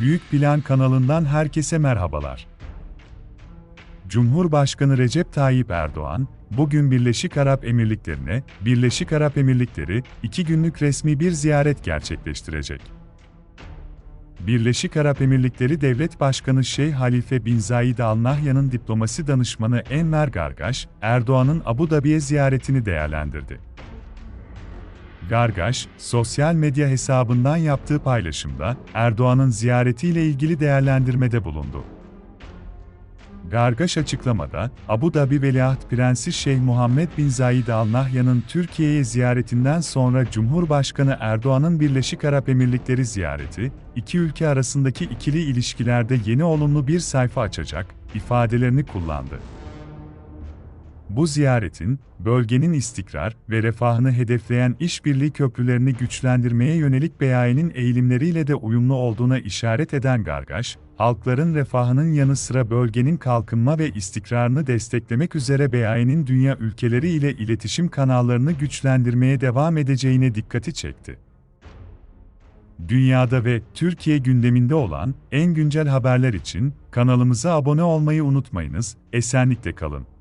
Büyük Plan kanalından herkese merhabalar. Cumhurbaşkanı Recep Tayyip Erdoğan, bugün Birleşik Arap Emirlikleri'ne, Birleşik Arap Emirlikleri, iki günlük resmi bir ziyaret gerçekleştirecek. Birleşik Arap Emirlikleri Devlet Başkanı Şeyh Halife bin Zayed Al Nahyan'ın diplomasi danışmanı Enver Gargaş, Erdoğan'ın Abu Dhabi'ye ziyaretini değerlendirdi. Gargaş, sosyal medya hesabından yaptığı paylaşımda Erdoğan'ın ziyaretiyle ilgili değerlendirmede bulundu. Gargaş açıklamada, Abu Dhabi Veliaht Prensi Şeyh Muhammed bin Zayed Al Nahyan'ın Türkiye'ye ziyaretinden sonra Cumhurbaşkanı Erdoğan'ın Birleşik Arap Emirlikleri ziyareti, iki ülke arasındaki ikili ilişkilerde yeni olumlu bir sayfa açacak ifadelerini kullandı. Bu ziyaretin, bölgenin istikrar ve refahını hedefleyen işbirliği köprülerini güçlendirmeye yönelik BAE'nin eğilimleriyle de uyumlu olduğuna işaret eden Gargaş, halkların refahının yanı sıra bölgenin kalkınma ve istikrarını desteklemek üzere BAE'nin dünya ülkeleri ile iletişim kanallarını güçlendirmeye devam edeceğine dikkati çekti. Dünyada ve Türkiye gündeminde olan en güncel haberler için kanalımıza abone olmayı unutmayınız, esenlikle kalın.